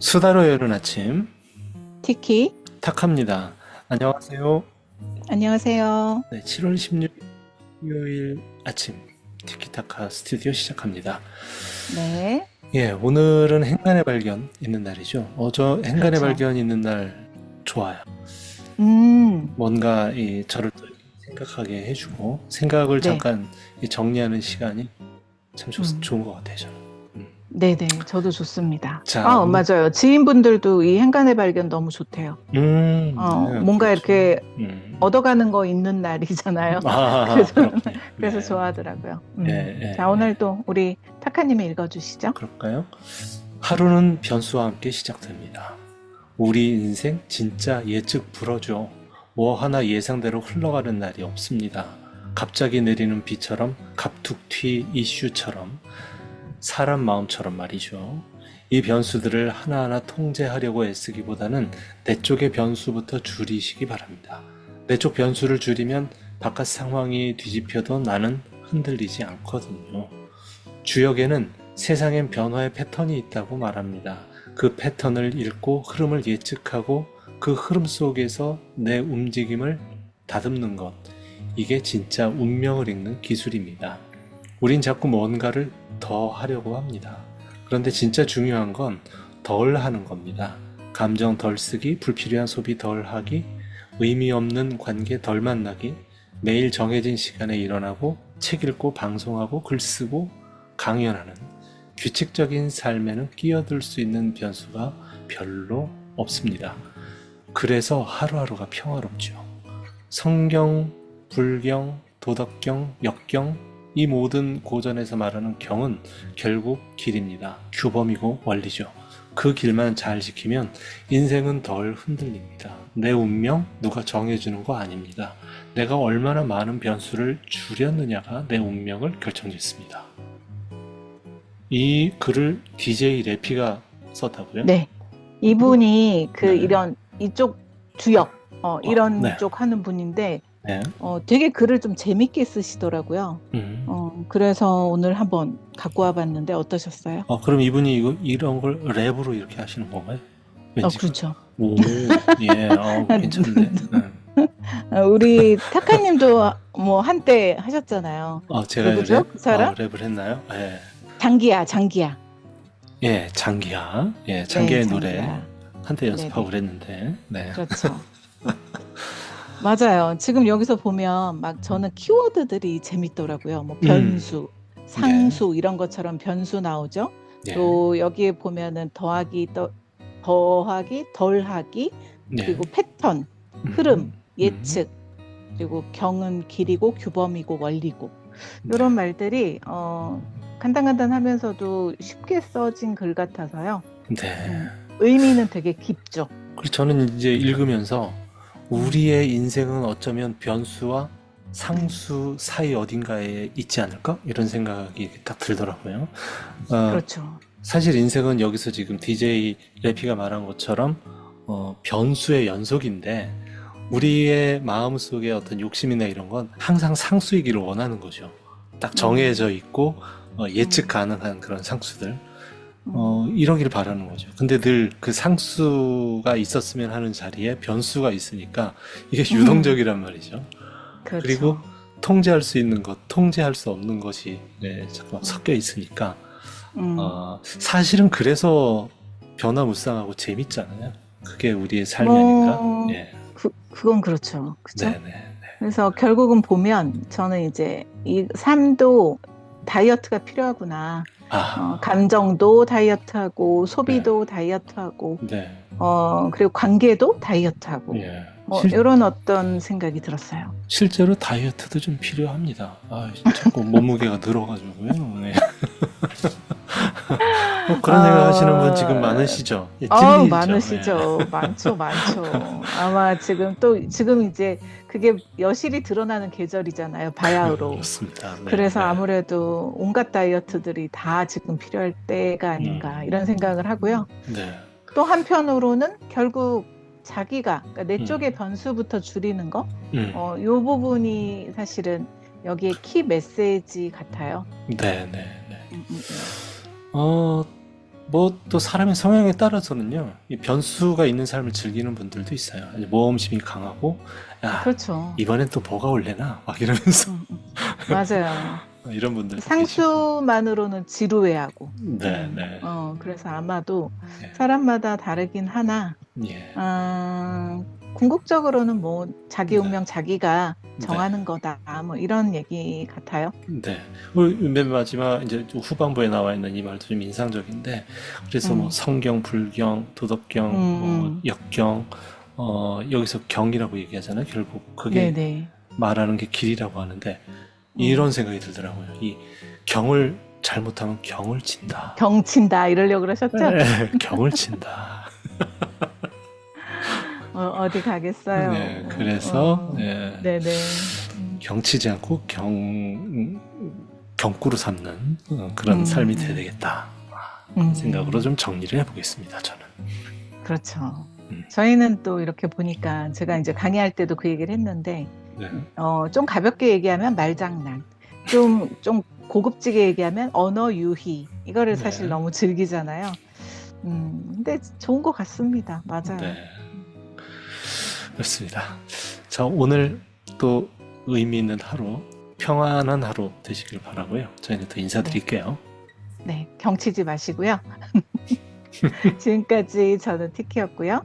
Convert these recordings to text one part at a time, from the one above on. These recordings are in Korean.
수다로 여는 아침 티키. 탁합니다. 안녕하세요. 안녕하세요. 네, 7월 16일 수요일 아침 티키타카 스튜디오 시작합니다. 네. 예, 오늘은 행간의 발견 있는 날이죠. 어, 저 행간의 그렇죠. 발견 있는 날 좋아요. 음, 뭔가 이 저를 또 생각하게 해주고 생각을 네. 잠깐 이 정리하는 시간이 참 좋, 음. 좋은 것 같아요. 저는. 네네. 저도 좋습니다. 자, 아, 오늘- 맞아요. 지인분들도 이 행간의 발견 너무 좋대요. 음, 어, 네, 뭔가 그렇죠. 이렇게 음. 얻어가는 거 있는 날이잖아요. 아, 그래서- 그렇군요. 그래서 네. 좋아하더라고요. 음. 예, 예, 자, 오늘도 우리 타카님이 읽어주시죠. 그럴까요? 하루는 변수와 함께 시작됩니다. 우리 인생 진짜 예측 불허죠. 뭐 하나 예상대로 흘러가는 날이 없습니다. 갑자기 내리는 비처럼 갑툭튀 이슈처럼 사람 마음처럼 말이죠. 이 변수들을 하나하나 통제하려고 애쓰기보다는 내 쪽의 변수부터 줄이시기 바랍니다. 내 쪽 변수를 줄이면 바깥 상황이 뒤집혀도 나는 흔들리지 않거든요. 주역에는 세상엔 변화의 패턴이 있다고 말합니다. 그 패턴을 읽고 흐름을 예측하고 그 흐름 속에서 내 움직임을 다듬는 것. 이게 진짜 운명을 읽는 기술입니다. 우린 자꾸 뭔가를 더 하려고 합니다. 그런데 진짜 중요한 건 덜 하는 겁니다. 감정 덜 쓰기, 불필요한 소비 덜 하기, 의미 없는 관계 덜 만나기, 매일 정해진 시간에 일어나고 책 읽고 방송하고 글 쓰고 강연하는 규칙적인 삶에는 끼어들 수 있는 변수가 별로 없습니다. 그래서 하루하루가 평화롭죠. 성경, 불경, 도덕경, 역경, 이 모든 고전에서 말하는 경은 결국 길입니다. 규범이고 원리죠. 그 길만 잘 지키면 인생은 덜 흔들립니다. 내 운명 누가 정해주는 거 아닙니다. 내가 얼마나 많은 변수를 줄였느냐가 내 운명을 결정짓습니다. 이 글을 DJ 레피가 썼다고요? 네. 이분이 그 네. 이런 이쪽 주역, 어, 이런 네. 쪽 하는 분인데, 네. 어, 되게 글을 좀 재밌게 쓰시더라고요. 음. 어, 그래서 오늘 한번 갖고 와봤는데 어떠셨어요? 어, 그럼 이분이 이거, 이런 걸 랩으로 이렇게 하시는 건가요? 어, 왠지. 그렇죠. 오, 예, 어, 괜찮은데. 네. 어, 우리 타카님도 뭐 한때 하셨잖아요. 어, 제가 누구죠? 랩, 그 사람? 어, 랩을 했나요? 예. 장기야, 장기야. 예, 장기야. 예, 장기의 네, 노래 장기야. 한때 연습하고. 그랬는데. 네. 그렇죠. 맞아요. 지금 여기서 보면 막 저는 키워드들이 재밌더라고요. 뭐 변수, 상수 이런 것처럼 변수 나오죠. 예. 또 여기에 보면은 더하기, 더, 더하기, 덜하기, 예. 그리고 패턴, 음, 흐름, 예측, 그리고 경은 길이고 규범이고 원리고 네. 이런 말들이 어, 간단간단하면서도 쉽게 써진 글 같아서요. 네. 음. 의미는 되게 깊죠. 그리고 저는 이제 읽으면서 우리의 인생은 어쩌면 변수와 상수 사이 어딘가에 있지 않을까? 이런 생각이 딱 들더라고요. 어, 그렇죠. 사실 인생은 여기서 지금 DJ 레피가 말한 것처럼 어, 변수의 연속인데 우리의 마음 속에 어떤 욕심이나 이런 건 항상 상수이기를 원하는 거죠. 딱 정해져 있고 어, 예측 가능한 그런 상수들 어, 이러기를 바라는 거죠. 근데 늘 그 상수가 있었으면 하는 자리에 변수가 있으니까 이게 음. 유동적이란 말이죠. 그렇죠. 그리고 통제할 수 있는 것, 통제할 수 없는 것이 네, 자꾸 섞여 있으니까 음, 어, 사실은 그래서 변화무쌍하고 재밌잖아요. 그게 우리의 삶이 뭐, 아닌가? 예. 그, 그건 그렇죠. 그죠? 네네. 그래서 결국은 보면 저는 이제 이 삶도 다이어트가 필요하구나. 아, 어, 감정도 다이어트하고 소비도 다이어트하고 네. 어, 그리고 관계도 다이어트하고 예. 뭐 실, 이런 어떤 생각이 들었어요. 실제로 다이어트도 좀 필요합니다. 아, 자꾸 몸무게가 늘어가지고요. 네. 뭐 그런 생각 하시는 분 지금 많으시죠? 예, 어? 많으시죠. 많죠, 많죠. 아마 지금 또 지금 이제 그게 여실히 드러나는 계절이잖아요. 예. 바야흐로. 그렇습니다. 네, 그래서 네. 아무래도 온갖 다이어트들이 다 지금 필요할 때가 아닌가 음. 이런 생각을 하고요. 네. 또 한편으로는 결국 자기가 그러니까 내 음. 쪽의 변수부터 줄이는 거, 음. 어, 요 부분이 사실은 여기에 키 메시지 같아요. 네, 네, 네. 음, 음, 음. 어, 뭐 또 사람의 성향에 따라서는요, 이 변수가 있는 삶을 즐기는 분들도 있어요. 모험심이 강하고, 야, 그렇죠. 이번엔 또 뭐가 올래나? 막 이러면서 음, 음. 맞아요. 이런 분들. 상수만으로는 지루해하고. 네, 네. 어, 그래서 아마도 네. 사람마다 다르긴 하나, 예. 아, 궁극적으로는 뭐 자기 네. 운명 자기가 네. 정하는 거다. 뭐 이런 얘기 같아요. 네. 맨 마지막 이제 좀 후반부에 나와 있는 이 말도 좀 인상적인데, 그래서 뭐 음. 성경, 불경, 도덕경, 음, 뭐 음. 역경, 어, 여기서 경이라고 얘기하잖아요. 결국 그게 네네. 말하는 게 길이라고 하는데 이런 생각이 들더라고요. 이 경을 잘못하면 경을 친다. 경친다 이러려고 그러셨죠? 네, 경을 친다. 어, 디 가겠어요. 네, 그래서 어, 네. 음, 경치지 않고 경 경구로 삼는 어, 그런 음. 삶이 돼야 되겠다. 음, 생각으로 좀 정리를 해보겠습니다. 저는. 그렇죠. 음. 저희는 또 이렇게 보니까 제가 이제 강의할 때도 그 얘기를 했는데 네. 어, 좀 가볍게 얘기하면 말장난, 좀, 좀 고급지게 얘기하면 언어 유희, 이거를 네. 사실 너무 즐기잖아요. 음, 근데 좋은 것 같습니다. 맞아요. 네. 그렇습니다. 자, 오늘 또 의미 있는 하루, 평안한 하루 되시길 바라고요. 저희는 또 인사드릴게요. 네, 경치지 마시고요. 지금까지 저는 티키였고요.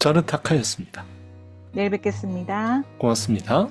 저는 타카였습니다. 내일 뵙겠습니다. 고맙습니다.